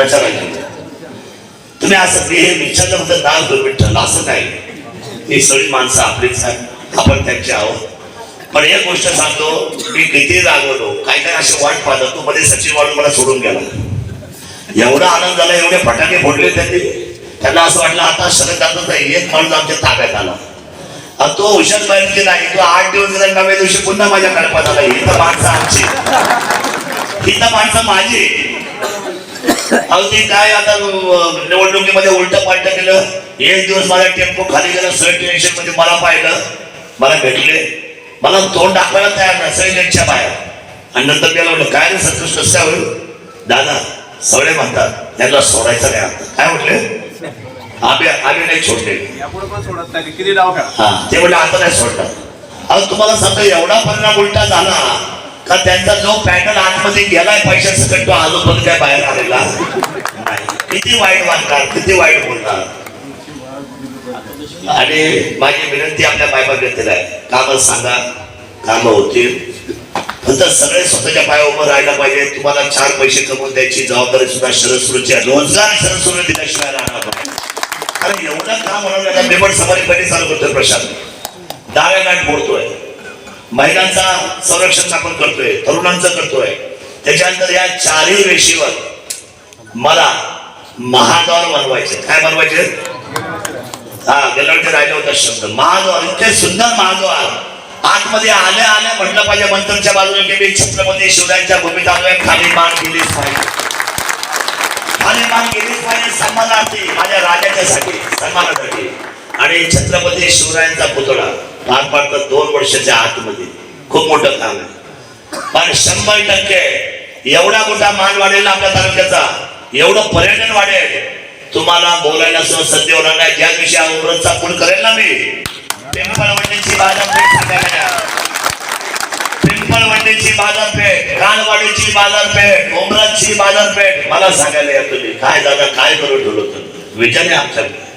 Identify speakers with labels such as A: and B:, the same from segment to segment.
A: प्रचाराला तुम्ही असं हे विचारलं होतं नाव घेऊन विठ्ठल असं नाही ही सगळी माणसं आपलीच आहेत. आपण त्यांची आहोत. पण एक गोष्ट सांगतो मी किती रागवलो. काय काय असे वाट पाहतो. तू मध्ये सचिन वाढून मला सोडून गेला. एवढा आनंद झाला एवढे फटाके फोडले त्यांनी. त्यांना असं वाटलं आता शरदाचा एक माणूस आमच्या ताब्यात आला. आणि तो हुशार बाहेरचे नाही तो आठ दिवस गेला नव्या दिवशी पुन्हा माझ्या कडपात आला. ही तर माणसं आमची. ही तर माणसं माझी. अहो ते काय आता निवडणुकीमध्ये उलट पालट केलं एक दिवस माझा टेम्पो खाली गेला सगळं टेन्शनमध्ये मला पाहिलं. मला भेटले. मला तोंड दाखवायला तयार नाही त्यांच्या बाहेर. आणि नंतर त्याला म्हटलं काय रे संतोष कसं होईल दादा सगळे म्हणतात त्यांना सोडायचं नाही आता. काय म्हटले? आम्ही आम्ही नाही सोडले. हा ते म्हणजे आता नाही सोडतात अहो तुम्हाला सांगतो एवढा परिणाम उलटा झाला. का त्यांचा जो पॅटर्न आतमध्ये गेलाय पैशासकट तो तो पण काय बाहेर आलेला? नाही. किती वाईट वाटणार किती वाईट बोलणार? आणि माझी विनंती आपल्या मायबाप आहे. काम सांगा काम होतील. फक्त सगळे स्वतःच्या पाया उभं राहायला पाहिजे. तुम्हाला चार पैसे कमवून द्यायची जबाबदारी सुद्धा शरद सुरूची आहे. रोजगार शरद सुरू दिल्याशिवाय राहणार कारण एवढं काम होणार नाही. का बेबड पहिले चालू करतोय प्रशांत? डाव्या गाठ बोलतोय. महिलांचा संरक्षण आपण करतोय तरुणांचं करतोय. त्याच्यानंतर या चारही रेषेवर मला महाद्वार बनवायचे. काय बनवायचे? हा गेल्यावरती राहिला होता शब्द. महाद्वार इतके सुंदर महाद्वार. आतमध्ये आल्या आल्या म्हटलं पाहिजे मंत्रच्या बाजूने गेली छत्रपती शिवरायांच्या भूमीत आलोय खाली मान केलीच पाहिजे खाली मान केलीच पाहिजे सन्मानार्थी माझ्या राजाच्यासाठी सन्मानासाठी आणि छत्रपती शिवरायांचा पुतळा. पार पाडतात दोन वर्षाच्या आतमध्ये. खूप मोठं काम आहे. पण शंभर टक्के एवढा मोठा मान वाढेल ना आपल्या तालुक्याचा एवढं पर्यटन वाढेल. तुम्हाला बोलायला सुद्धा संधी होणार नाही. ज्या दिवशी अमृतचा पूल करेल ना मी. पिंपळवंडीची बाजारपेठ सांगायला या. पिंपळवंडीची बाजारपेठ रानवाडीची बाजारपेठ उमराची बाजारपेठ मला सांगायला या तुम्ही काय दादा काय करून ठेवलं तुम्ही विचार आहे आमच्याकडे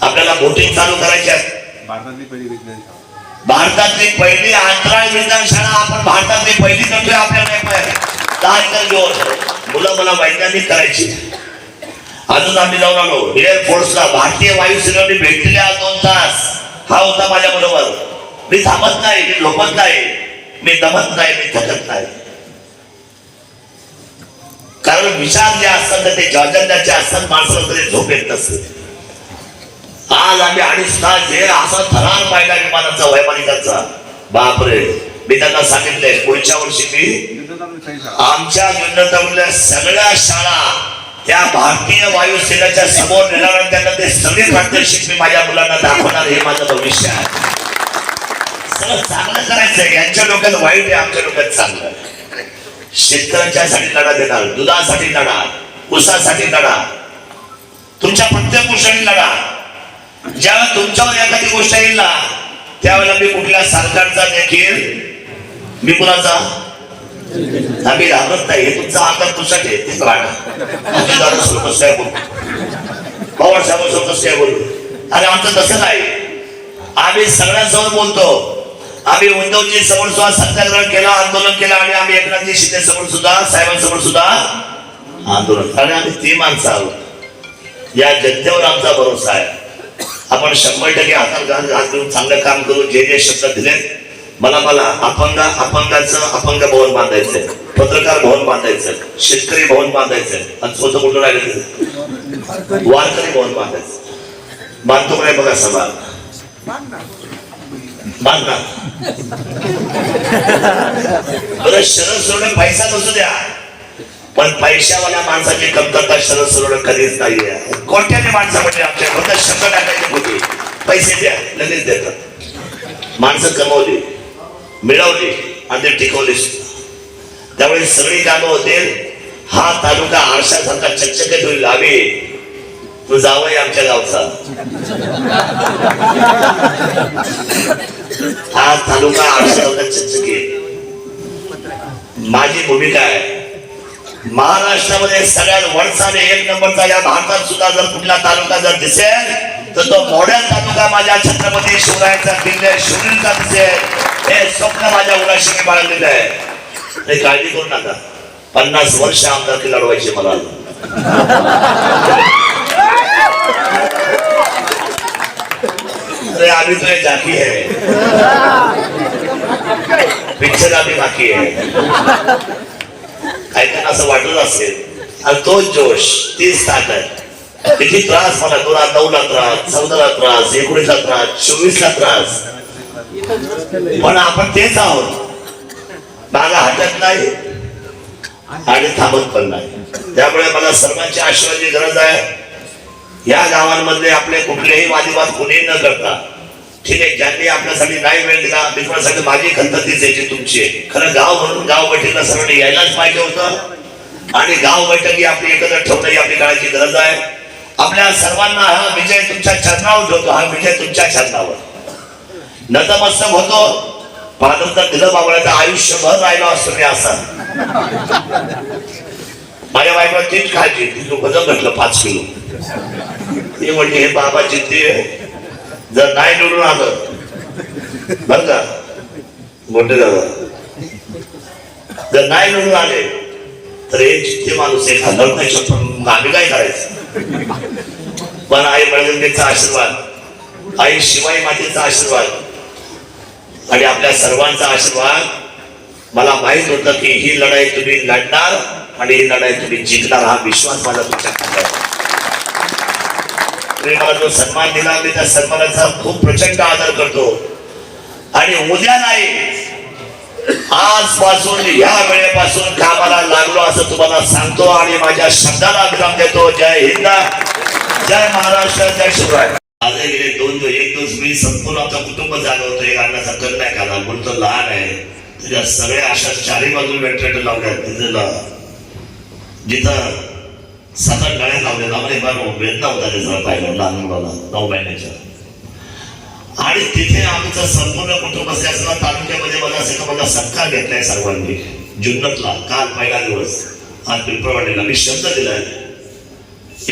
A: आपल्याला बोटिंग चालू करायची आहे.
B: भारतातली पहिली विज्ञानशाळा.
A: भारतातली पहिली अंतराळ विज्ञानशाळा आपण भारतातली पहिली करतोय आपल्याला नाही पाहिजे दहा एकर घेऊन मुलं मला वैज्ञानिक करायची. अजून आम्ही जाऊन आलो. एअरफोर्सला भारतीय वायुसेनेने भेट दिली आज दोन तास. हा होता माझ्या बरोबर. मी थांबत नाही मी झोपत नाही. मी दमत नाही मी थकत नाही. कारण विचार जे असतात ते जॉजन्याचे असतात माणसं कधी झोप येत नसते. आज आम्ही अडीच तास जे असा थरार पाहिला विमानाचा वैमानिकाचा बापरे मी त्यांना सांगितलंय पुढच्या वर्षी मी आमच्या युद्धतमल्या सगळ्या शाळा त्या भारतीय वायुसेनेच्या समोर नेणार त्यांना ते सगळे प्रात्यक्षिक मी माझ्या मुलांना दाखवणार हे माझं भविष्य आहे. सगळं चांगलं करायचंय यांच्या डोक्यात वाईट आहे आमच्या डोक्यात चांगलं शेतकऱ्यांच्यासाठी लढा देणार दुधासाठी लढा ऊसासाठी लढा तुमच्या प्रत्येक गोष्टी लढा. ज्यावेळेला तुमच्यावर एखादी गोष्ट येईल ना त्यावेळेला मी कुठल्या सरकारचा देखील मी कुणाचा? आम्ही घाबरत नाही हे तुमचा आकार तुमच्या आहे. तेच राहणार कसं काय बोलू? पवार साहेब कसं काय बोलू? आणि आमचं तसं नाही. आम्ही सगळ्यांसमोर बोलतो. आम्ही उद्धवजी समोर सुद्धा सत्याग्रह केला आंदोलन केलं आणि आम्ही एकनाथजी शिंदे समोर सुद्धा साहेबांसमोर सुद्धा आंदोलन. कारण आम्ही ती माणसं आहोत. या जनतेवर आमचा भरोसा आहे. आपण शंभर टक्के हातात घेऊन चांगलं काम करू जे जे शब्द दिले मला मला अपंग अपंगाचं अपंग भवन बांधायचंय पत्रकार भवन बांधायचं शेतकरी भवन बांधायचंय आणि स्वतः कुठं राहिलं वारकरी भवन बांधायचं. बांधतो काय बघा सभा? बांधणार. बरं शरद सोडून पैसा नसू द्या. पण पैशावाल्या माणसाची कमतरता शरद सरळ कधीच नाहीये. कोणत्याही माणसामध्ये म्हणजे आमच्या फक्त शब्द टाकायचे होते पैसे द्या लगेच देतात. माणसं कमवली मिळवली आणि ते टिकवली. त्यामुळे सगळी कामं होतील. हा तालुका आरशासारखा चकचकीत होईल. आम्ही तू जावं आमच्या गावचा. हा तालुका आरशासारखा चकचकीत. माझी भूमिका आहे. महाराष्ट्रामध्ये सगळ्यात वरचा एक नंबरचा या भारतात सुद्धा जर कुठला तालुका जर दिसेल तर तो मोड्या तालुका माझ्या छत्रपती शिवरायांचा किल्ले शिवरींचा दिसेल. हे स्वप्न माझ्या उराशी बाळगलेलं आहे. ते काळजी करू नका. पन्नास वर्ष आमदारकी लढवायची मला. अरे अभी जाती आहे. पिक्चर आम्ही बाकी आहे. असं वाटलं असेल आणि तो जोश तीच ताकद किती त्रास मला दोन नऊला त्रास चौदाला त्रास एकोणीसला त्रास चोवीसला त्रास पण आपण तेच आहोत मागा हटत नाही आणि थांबत पण नाही त्यामुळे मला सर्वांची आशीर्वादाची गरज आहे या गावांमध्ये आपले कुठलेही वादिवाद कुणी न करता ठीक आहे ज्यांनी आपल्यासाठी नाही वेळ दिला मी माझी खंत तीच यायची तुमची आहे. खरं गाव म्हणून गाव बैठकीला सर्वांनी यायलाच पाहिजे होतं आणि गाव बैठकी आपली एकत्र ठेवता ही आपली काळाची गरज आहे. आपल्या सर्वांना हा विजय तुमच्या चरणावर ठेवतो हा विजय तुमच्या चरणावर. नतमस्तक होतो पादंतर दिलं बाबळ्याचं आयुष्यभर राहिलो असतो मी असा. माझ्या बायकोला तीच खायची तिथं वजन घटलं पाच किलो. ते म्हणजे हे बाबा जिद्दी जर नाही निवडून आलं बर का? मोठे दादा जर नाही निवडून आले तर हे माणूस एक नाही शकतो आम्ही काय करायचं? पण आई बळगंगेचा आशीर्वाद आई शिवाई मातेचा आशीर्वाद आणि आपल्या सर्वांचा आशीर्वाद मला माहीत होतं की ही लढाई तुम्ही लढणार आणि ही लढाई तुम्ही जिंकणार हा विश्वास माझा तुमच्या मला जो सन्मान दिला मी त्या सन्मानाचा खूप प्रचंड आदर करतो. आणि उद्या नाही आजपासून या वेळेपासून कामाला लागलो असं तुम्हाला सांगतो आणि माझ्या शब्दाला विराम देतो. जय हिंद. जय महाराष्ट्र. जय शिवराय. आज गेले दोन दिवस एक दिवस मी संपूर्ण आमचं कुटुंब झालं होतं. एक अन्नाचा कर नाही खाला म्हणून तो लहान आहे. तुझ्या सगळ्या अशा चारी बाजूला व्हेंटिलेटर लावल्या तिथं जिथं सात आठ गाड्या लावल्या. आम्हाला बरं वेदना होता त्याचा पाहिलं लहान मुलाला. नऊ महिन्याच्या. आणि तिथे आमचं संपूर्ण कुटुंब असताना तालुक्यामध्ये मला असं मला सत्कार घेतलाय सर्वांनी. जुन्नतला काल पहिला दिवस. आज पिंपळवाडीला. मी शब्द दिलाय.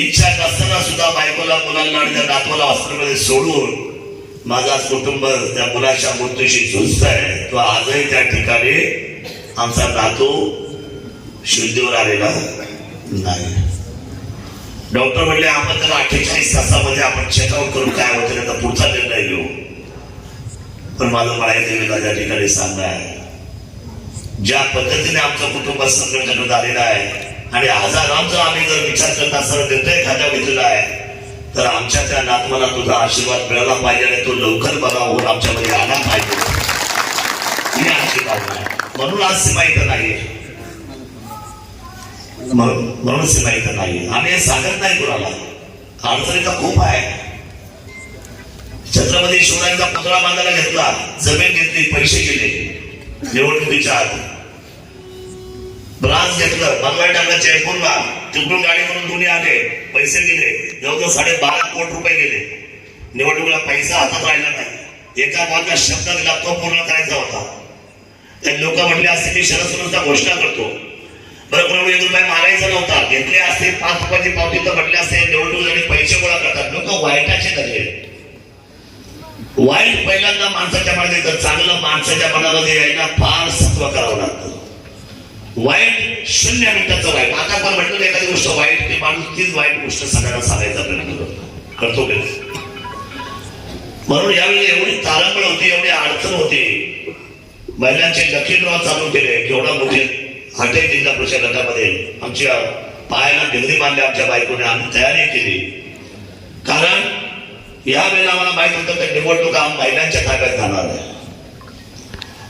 A: इच्छा नसताना सुद्धा बायकोला मुलांना आणि त्या नातवाला हॉस्पिटलमध्ये सोडून माझा आज कुटुंब त्या मुलाच्या मृत्यूशी झुंजत आहे. तो आजही त्या ठिकाणी आमचा नातू शुद्धीवर आलेला नाही. डॉक्टर म्हणले आपण त्याला अठ्ठेचाळीस तासामध्ये आपण चेकआउट करून काय होतं त्याचा पुढचा निर्णय घेऊ. पण माझं माहिती मी त्या ठिकाणी सांगणार आहे ज्या पद्धतीने आमचं कुटुंब संघटन आलेलं आहे आणि हजारांचा आम्ही जर विचार करत असताना निर्णय खात्या घेतलेला आहे तर आमच्या त्या नातवाला तुझा आशीर्वाद मिळाला पाहिजे आणि तो लवकर बरा होऊन आमच्यामध्ये आला पाहिजे. ही आमची भावना आहे. म्हणून आज सीमा इथं नाही म्हणून म्हणून सीमा इथं नाही. आम्ही हे सांगत नाही कुणाला. अडचणी तर खूप आहे. छत्रपती शिवरायांचा पुतळा बांधायला घेतला. जमीन घेतली पैसे गेले. निवडणुकीच्या आधी ब्रांच घेतलं. बंगला टाकला जयपूरला. तिकडून गाडी म्हणून दोन्ही आले. पैसे गेले. जवळजवळ साडे बारा कोटी रुपये गेले. निवडणुकीला पैसा हातात राहिला नाही. एका बाजूला शब्द दिला तो पूर्ण करायचा होता. त्या लोक म्हटले असते की शरद घोषणा करतो. बरं कोणाला एक रुपये मारायचा नव्हता. घेतले असते पाच रुपयाची पावती तर म्हटले असते निवडणूक आणि पैसे गोळा करतात. लोक वाईटाचे झाले वाईट पहिल्यांदा माणसाच्या मनात येतं चांगलं माणसाच्या मनामध्ये यायला फार सत्व करावं लागतं. वाईट शून्य मिनिटाचं वाईट. आता पण म्हटलं एखादी गोष्ट वाईट ती माणूस तीच वाईट गोष्ट सगळ्यांना सांगायचा प्रयत्न करतो. करतो की म्हणून यावेळी एवढी तारंबळ होती एवढी अडचण होती. महिलांचे लकी ड्रॉ चालू केले केवढा मोठे हटे जिल्हा परिषद गटामध्ये आमच्या पायाला डिग्री बांधल्या आमच्या बायकोने आम्ही तयारी केली. कारण या वेळेला आम्हाला माहीत होतं की निवडणुका महिलांच्या ताब्यात जाणार आहे.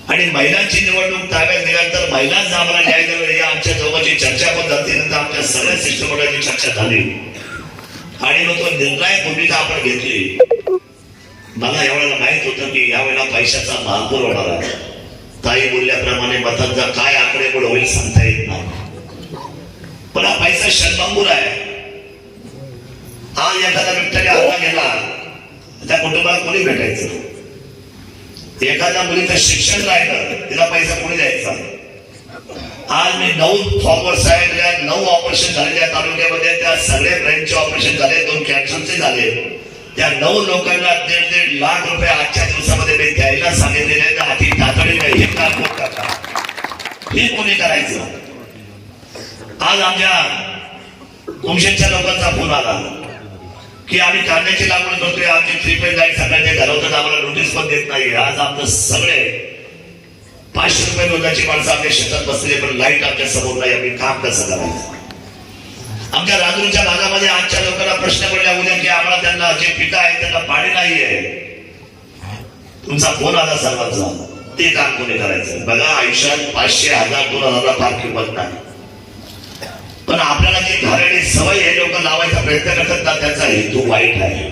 A: आणि महिलांची निवडणूक ताब्यात दिल्यानंतर महिलांचा आम्हाला न्याय द्यावे या आमच्या दोघांची चर्चा पण झाली. नंतर आमच्या सगळ्या शिष्टमंडळाची चर्चा झाली. आणि मग तो निर्णायक भूमिका आपण घेतली. मला यावेळेला माहीत होतं की यावेळेला पैशाचा महापूर होणार आहे. ताई बोलल्याप्रमाणे मतांचा काय आकडे होईल सांगता येत नाही. पण हा पैसा शतभंगूर आहे. आज एखादा व्यक्तीने हल्ला गेला त्या कुटुंबाला कोणी भेटायचं? एखाद्या मुलीचं शिक्षण राहिलं तिला पैसा कोणी द्यायचा? आज मी नऊ फॉर्मर्स आहेत नऊ ऑपरेशन झालेल्या तालुक्यामध्ये त्या सगळे ब्रेनचे ऑपरेशन झाले दोन कॅन्सरचे झाले. त्या नऊ लोकांना दीड दीड लाख रुपये आजच्या हे कोणी करायचं. आज आमच्या कुमशेनच्या लोकांचा फोन आला की आम्ही कांद्याची लागवड करतोय आमची थ्री लाइट सकाळचे घालवतात आम्हाला नोटीस पण देत नाही. आज आमचं सगळे पाचशे रुपये रोजाची माणसं आमच्या शेतात बसलेली पण लाइट आमच्यासमोर नाही आम्ही काम कसं करायचं? आमच्या राजूरच्या भागामध्ये आजच्या लोकांना प्रश्न पडला उद्या की आम्हाला त्यांना जे पिता आहे त्यांना पाणी नाहीये. तुमचा फोन आला सर्वांचा. ते काम कोणी करायचं? बघा आयुष्यात पाचशे हजार दोन हजारला फार किंमत नाही पण आपल्याला जे घाणेरडी सवय हे लोक लावायचा प्रयत्न करतात ना त्याचा हेतू वाईट आहे.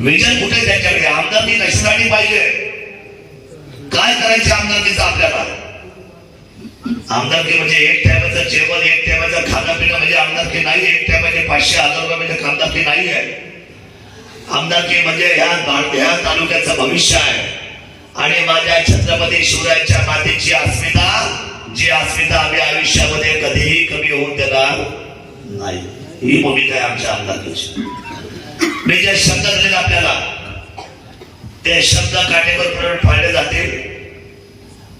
A: विजन कुठे त्यांच्याकडे? आमदारकी नशिबानी पाहिजे? काय करायचे आमदारकीचं आपल्याला? आमदारकी म्हणजे एक टायमाचं जेवण एक टायमाचं खाणं पिणं म्हणजे आमदारकी नाही एक टायमाचे पाचशे हजार रुपये म्हणजे आमदारकी नाही आहे. आमदारकी म्हणजे ह्या ह्या तालुक्याचं भविष्य आहे. आणि माझ्या छत्रपती शिवरायांच्या मातेची अस्मिता जी अस्मिता आम्ही आयुष्यामध्ये कधीही कमी होऊन देणार नाही. ही भूमिका आहे आमच्या आमदारकीची मी जे शब्द दिले आपल्याला ते शब्द काटेकोरपणे पाळले जातील.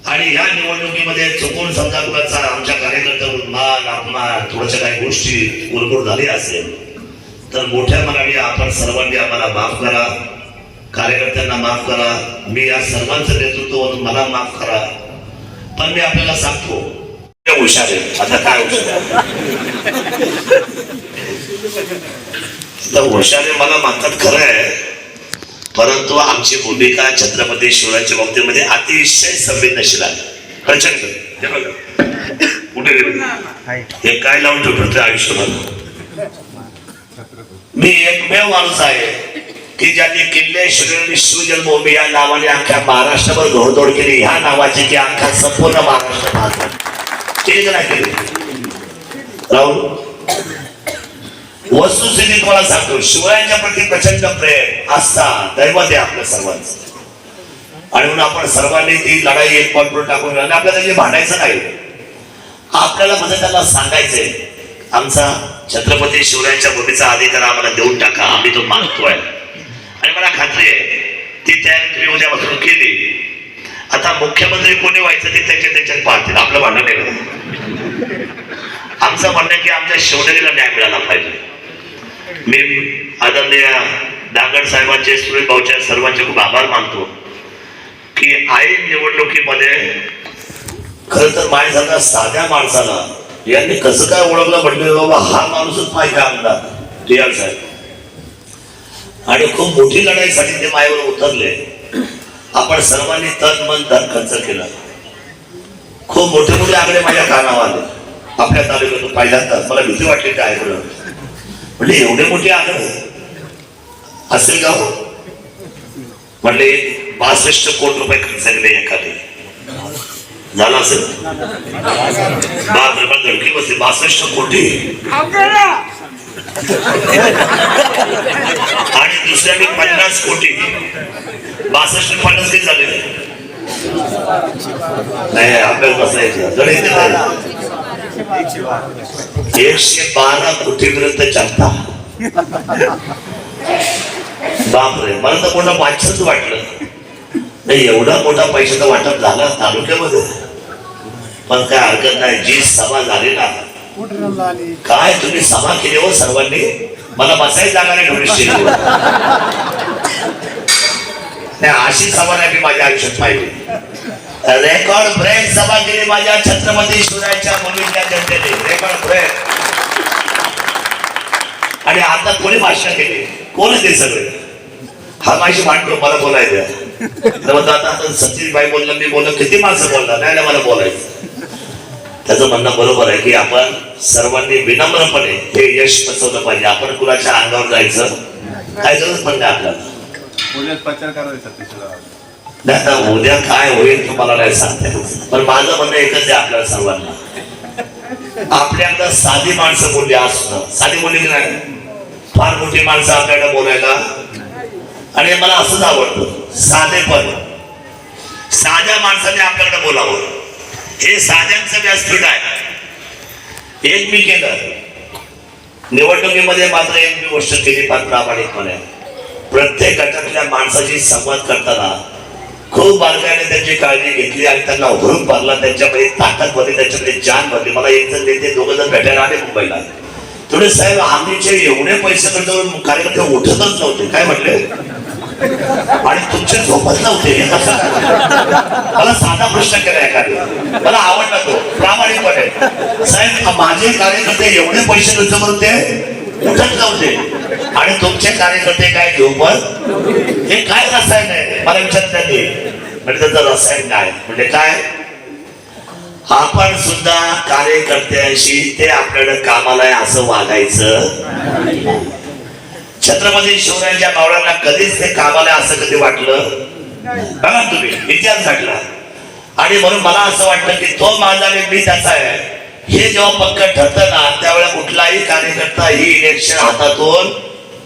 A: आणि ह्या निवडणुकीमध्ये चुकून समजा कुणाचा आमच्या कार्यकर्त्यावरून मान अपमान थोड्याशा काही गोष्टी उरगुर झाली असेल तर मोठ्या मनाने आपण सर्वांनी आम्हाला माफ करा. कार्यकर्त्यांना माफ करा. मी या सर्वांचं नेतृत्व म्हणून मला माफ करा. पण मी आपल्याला सांगतो हुशार आहे आता काय हुशार तर हुशार आहे मला म्हणतात खरं आहे. परंतु आमची भूमिका छत्रपती शिवरायांच्या बाबतीमध्ये अतिशय संवेदनशील आहे. प्रचंड. हे कुठे हे काय लावून ठेवतो आयुष्यभर. मी एकमेव माणूस आहे. की ज्यांनी किल्ले श्री शिवजन्मभूमी या नावाने अख्ख्या महाराष्ट्रावर घोडदोड केली. ह्या नावाची की अख्खा संपूर्ण महाराष्ट्र भाजला केली का नाही केली? राहुल वस्तुस्थिती तुम्हाला सांगतो. शिवरायांच्या प्रती प्रचंड प्रेम आस्था दैवत आहे आपल्या सर्वांचं. आणि म्हणून आपण सर्वांनी ती लढाई एक पॉईंट टाकून आणि आपल्याला त्याची भांडायचं नाही. आपल्याला म्हणजे त्यांना सांगायचंय आमचा छत्रपती शिवरायांच्या भूमीचा अधिकार आम्हाला देऊन टाका. आम्ही तो मागतोय. आणि मला खात्री आहे ती तयारी तुम्ही उद्यापासून केली. आता मुख्यमंत्री कोणी व्हायचं ते त्याच्या त्याच्यात पाहतील. आपलं भांडण आहे आमचं म्हणणं आहे की आमच्या शिवनेरीला न्याय मिळाला पाहिजे. मी आदरणीय दागड साहेबांचे सुरेश भाऊच्या सर्वांचे खूप आभार मानतो की ऐन निवडणुकीमध्ये खर तर माझ्यासारख्या साध्या माणसाला. यांनी कसं काय ओळखलं म्हटलं बाबा? हा माणूसच पाहिजे आमदार? रियाल साहेब. आणि खूप मोठी लढाईसाठी ते मायावर उतरले. आपण सर्वांनी तन मन धन खर्च केला. खूप मोठे मोठे आकडे माझ्या कानावर आले. आपल्या तालुक्यातून पहिल्यांदा मला भीती वाटली काय ऐकलं. म्हणजे एवढे मोठे आकडे? असेल का हो? म्हणले बासष्ट कोटी रुपये खर्च केले एखादे. झालं असेल? बाप धडकी बसली. बासष्ट कोटी? आणि दुसऱ्याने पन्नास कोटी. बासष्ट पन्नास किती झाले? नाही आपल्याला बसायचं. एकशे बारा कोटी विरुद्ध जनता. बापरे मला तर मोठा वाचच वाटलं. नाही एवढा मोठा पैशाचा वाटप झाला तालुक्यामध्ये. पण काय हरकत नाही जी सभा झाली ना काय तुम्ही सभा केली हो सर्वांनी मला बसायची जागा नाही नाही अशी सभा नाही मी माझ्या आयुष्यात पाहिली. रेकॉर्ड ब्रेक सभा केली माझ्या छत्रपती शिवरायांच्या मुलीच्या जनतेने. रेकॉर्ड ब्रेक आणि आता कोणी भाषण केली? कोण ते सगळे? हा माझी मांडतो मला बोलायचं आता आता बोललं मी बोललो किती माणसं बोलणार? नाही नाही मला बोलायचं. त्याचं म्हणणं बरोबर आहे की आपण सर्वांनी विनम्रपणे हे यश पचवलं पाहिजे. आपण कुणाच्या अंगावर जायचं? काय गरज पण नाही आपल्याला उद्या काय होईल तुम्हाला नाही सांगता. पण माझं म्हणणं एकच आहे आपल्याला सर्वांना. आपल्याकडं साधी माणसं बोलली असणं साधी बोलली की नाही. फार मोठी माणसं आपल्याकडे बोलायला. आणि मला असंच आवडतं. साधेपण. साध्या माणसाने आपल्याकडे बोलावं. हे साध्यांचं व्यासपीठ आहे. एक मी केलं. निवडणुकीमध्ये मात्र एक मी गोष्ट केली फार प्रामाणिकपणे प्रत्येक गटातल्या माणसाशी संवाद करताना खूप बारकाईने त्यांची काळजी घेतली आणि त्यांना उभरून भरला त्यांच्यामध्ये ताकद भरली त्यांच्यामध्ये जान भरली मला एक जण नेते दोघं जण भेटायला आले मुंबईला. थोडे साहेब आम्हीचे एवढे पैसे खर्च कार्यकर्ते उठतच नव्हते. काय म्हटले? आणि तुमच्या झोपत नव्हते. मला साधा केला एखादी. मला आवडला तो प्रामाणिकपणे. साहेब माझे कार्यकर्ते एवढे पैसे खर्च करून ते उठत नव्हते आणि तुमचे कार्यकर्ते काय झोपत हे काय रसायन आहे? मला विचारत त्यांनी म्हणजे त्याचं रसायन काय? म्हणजे काय? आपण सुद्धा कार्यकर्त्यांशी ते आपल्याकडे कामाला आहे असं वागायचं. छत्रपती शिवरायांच्या मावळ्यांना कधीच ते कामाला असं कधी वाटलं? बघा ना तुम्ही इतिहास घडला. आणि म्हणून मला असं वाटतं की तो माझा आणि मी त्याचा आहे. हे जेव्हा पक्क ठरतं ना त्यावेळेला कुठलाही कार्यकर्ता ही इलेक्शन हातातून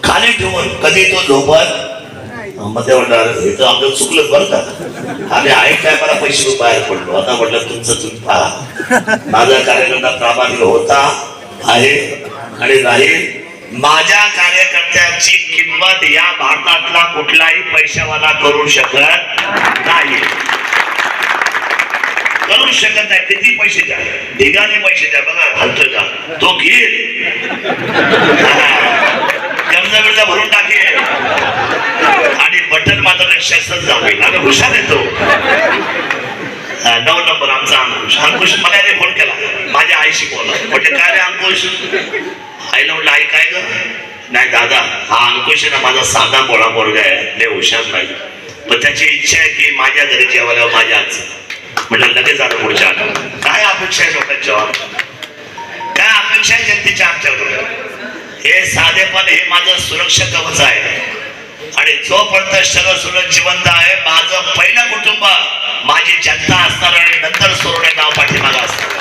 A: खाली ठेवून कधी तो झोपत मध्ये म्हणणार हे तर आमचं चुकलं बरं का? आणि आहे काय मला पैसे बाहेर पडलो. आता म्हटलं तुमचं तुम्ही पहा. माझा कार्यकर्ता प्रामाणिक होता आहे आणि राहील माझ्या कार्यकर्त्यांची किंमत या भारतातला कुठलाही पैशावाला करू शकत नाही. करू शकत नाही. किती पैसे द्या? ढिगाने पैसे द्या. बघा घालतोय का? तो घेईल. गमजा बिमजा भरून टाकेल. आणि बटन मात्र लक्षातच जाईल आणि हुशार येतो नऊ नंबर आमचा अंकुश. अंकुश मला याने फोन केला. माझ्या आईशी बोला. म्हटलं काय रे अंकुश? आईला म्हटलं आई काय ग? नाही दादा हा अंकुश आहे ना माझा साधा बोळा पोरगा आहे. लय हुशार नाही. पण त्याची इच्छा आहे की माझ्या घरी जेवायला माझ्या आजचं म्हटलं लगेच आलो पुढच्या. काय अपेक्षा आहे लोकांच्यावर काय अपेक्षा आहे जनतेच्या आमच्यावर? हे साधेपण हे माझं सुरक्षा कवच आहे. आणि जोपर्यंत शरद सुरत जिवंत आहे माझं पहिलं कुटुंब माझी जनता असणार आणि नंतर सोरणे नाव पाठीमागा असणार.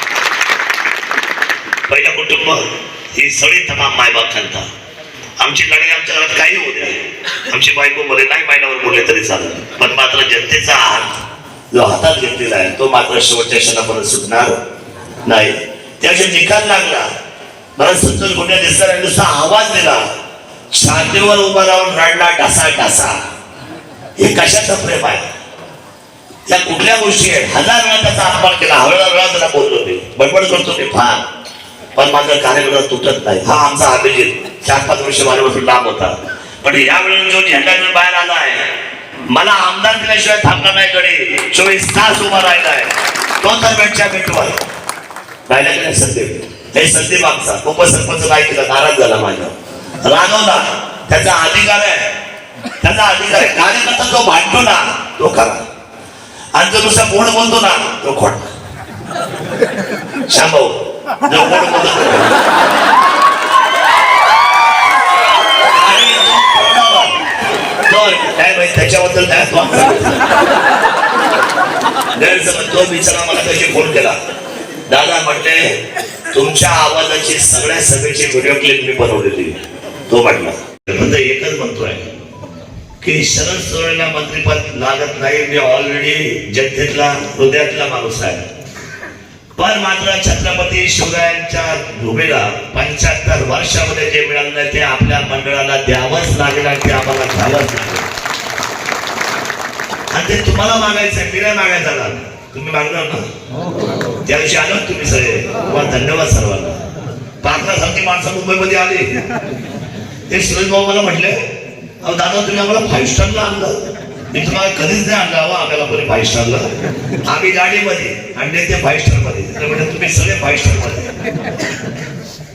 A: पहिलं कुटुंब ही सगळी तमाम मायबाप जनता. आमची लढाई आमच्या घरात काही होऊ द्या आमची बायको बोले नाही महिन्यावर बोलले तरी चालेल. पण मात्र जनतेचा आहार जो हातात घेतलेला आहे. तो मात्र शेवटच्या क्षणापर्यंत सुटणार नाही. त्याचे निकाल लागला. मला संतोष गुन्हे दिसला नुसता आवाज दिला. छातीवर उभा राहून रडला डासा डासा हे कशाचं प्रेम आहे? त्या कुठल्या गोष्टी आहेत? हजार वेळा त्याचा अपमान केला. हळूहळू वेळा त्याला बोललो मी. बडबड करतो मी फार. पण माझा कार्यक्रम तुटत नाही. हा आमचा अभिजित. चार पाच वर्ष माझ्यापासून लांब होता. पण यावेळी जो झेंडा घेऊन बाहेर आला आहे मला आमदार दिल्याशिवाय थांबणार नाही कडे चोवीस तास उभा राहिलाय. तो तर बेटच्या बेटवर राहिला की नाही संदीप? हे संदीप आमचा. उपसरपंच काय केलं? नाराज झाला माझ्या रागवला त्याचा अधिकार आहे. त्याचा अधिकार आहे. कार्यकर्ता जो भांडतो ना तो खरा. आणि जो दुसरा कोण बोलतो ना तो खोट. शांभाऊ जो कोण बोलतो तो काय माहीत त्याच्याबद्दल काय तो बिचारा मला त्याची फोन केला. दादा म्हटले तुमच्या आवाजाची सगळ्या सभेची व्हिडिओ क्लिप मी बनवलेली. तो म्हटला म्हणजे एकच म्हणतोय. की शरद सोरेला मंत्रीपद लागत नाही. मी ऑलरेडी जनतेतला हृदयातला माणूस आहे. पण मात्र छत्रपती शिवरायांच्या भूमीला पंच्याहत्तर वर्षामध्ये जे मिळालं ते आपल्या मंडळाला द्यावंच लागेल आणि ते आम्हाला घ्यावंच लागेल आणि ते तुम्हाला मागायचं आहे मी नाही मागायचा ना? तुम्ही मागणार ना? त्या दिवशी आलो तुम्ही सगळे. तुम्हाला धन्यवाद सर्वांना. पात्रासारखी माणसं मुंबईमध्ये आली. ते सुरेश भाऊ मला म्हटले अहो दादा तुम्ही आम्हाला फाईव्ह स्टारला आणलं. मी तुम्हाला कधीच नाही आणला अहो आम्हाला कोणी फाईव्ह स्टारला आम्ही गाडीमध्ये आणि ते फाईव्ह स्टारमध्ये. म्हणजे तुम्ही सगळे फाईव्ह स्टारमध्ये.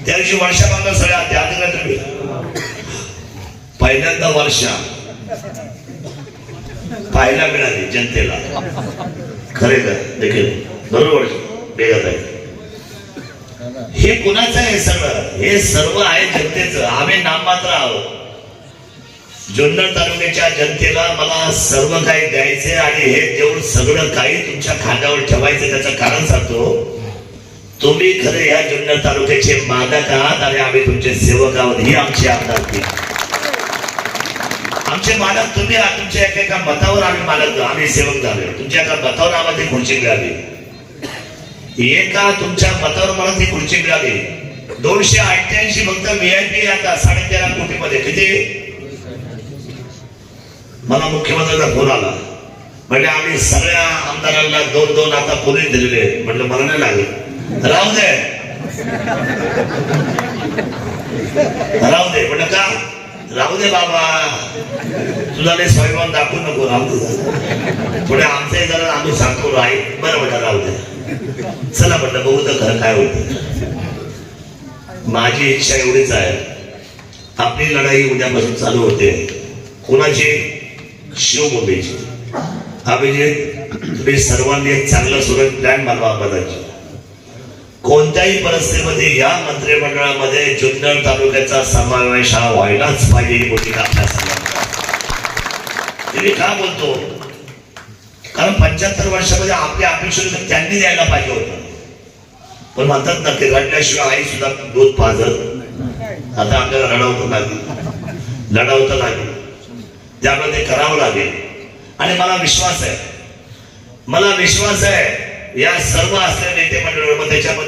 A: त्या दिवशी वर्षा बांधव सगळे आले का तुम्ही? पहिल्यांदा वर्षा. पाहायला मिळाली जनतेला. खरे का? देखील. बरोबर बेगत आहे. हे कुणाचं आहे सगळं? हे सर्व आहे जनतेचं. आम्ही नाममात्र आहोत. जुन्नर तालुक्याच्या जनतेला मला सर्व काही द्यायचे आणि हे देऊन सगळं काही तुमच्या खात्यावर ठेवायचं त्याचं कारण सांगतो. तुम्ही खरे या जुन्नर तालुक्याचे मालक आहात आणि आम्ही तुमचे सेवक आहोत. ही आमची आमदारकी आमचे मालक तुम्ही तुमच्या एका एका मतावर आम्ही मालक आम्ही सेवक झालो तुमच्या एका मतावर आम्हाला ती खुर्ची मिळाली एका तुमच्या मतावर मला ती खुर्ची मिळाली दोनशे अठ्ठ्याऐंशी फक्त व्हीआयपी आता साडेतेरा कोटी मध्ये किती? मला मुख्यमंत्र्यांचा फोन आला. म्हणजे आम्ही सगळ्या आमदारांना दोन दोन आता पोलीस दिलेले म्हटलं मला नाही लागलं राहू दे. राहू दे. पण का? राहू दे बाबा. तुला लय स्वाभिमान दाखवू नको राहू दे. पुढे आमचे जरा आम्ही सांगतो राही. बरं म्हटलं राहू दे. चला म्हटलं बघू तर खरं काय होतं. माझी इच्छा एवढीच आहे. आपली लढाई उद्यापासून चालू होते. कोणाची शिवमुंबईची हा म्हणजे तुम्ही सर्वांनी एक चांगलं सुरत प्लॅन बनवा बदलची कोणत्याही परिस्थितीमध्ये या मंत्रिमंडळामध्ये जुन्नर तालुक्याचा समावेश हा व्हायलाच पाहिजे ही भूमिका आपल्या सर्वांना. मी का बोलतो? कारण पंच्याहत्तर वर्षामध्ये आपल्या अपेक्षा त्यांनी द्यायला पाहिजे होतं. पण म्हणतात ना ते रडल्याशिवाय आई सुद्धा दूध पाजत आता आपल्याला रडवतो लागली. लढवतं लागली. त्यामुळे ते करावं लागेल. आणि मला विश्वास आहे. मला विश्वास आहे या सर्व असल्या नेते मंडळ त्याच्यामध्ये